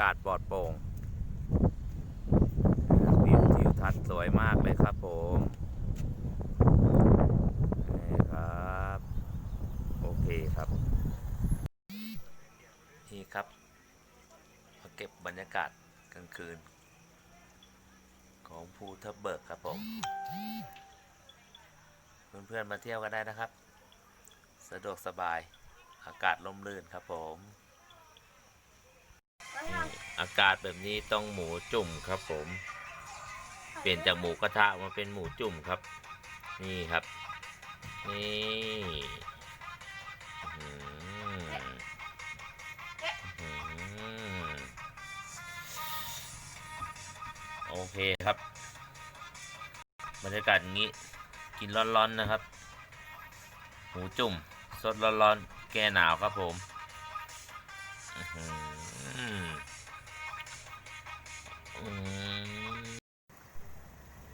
อากาศปลอดโปร่งวิวทิวทัศน์สวยมากเลยครับผมนี่ครับ โอเคครับ นี่ครับมาเก็บบรรยากาศกลางคืน ของภูทับเบิกครับผม เพื่อนๆมาเที่ยวกันได้นะครับ สะดวกสบายอากาศร่มรื่นครับผม กาศแบบนี้ต้องหมูจุ่มครับผม เปลี่ยนจากหมูกระทะมาเป็นหมูจุ่มครับ นี่ครับ นี่โอเคครับ บรรยากาศอย่างนี้กินร้อนๆนะครับ หมูจุ่มสดร้อนๆแก้หนาวครับผม อื้อ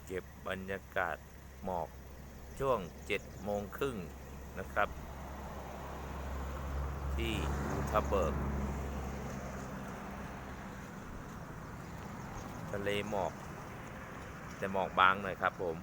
เก็บบรรยากาศหมอกช่วงเจ็ดโมงครึ่งนะครับ ที่อูทับเบิกทะเลหมอก แต่หมอกบางหน่อยครับผม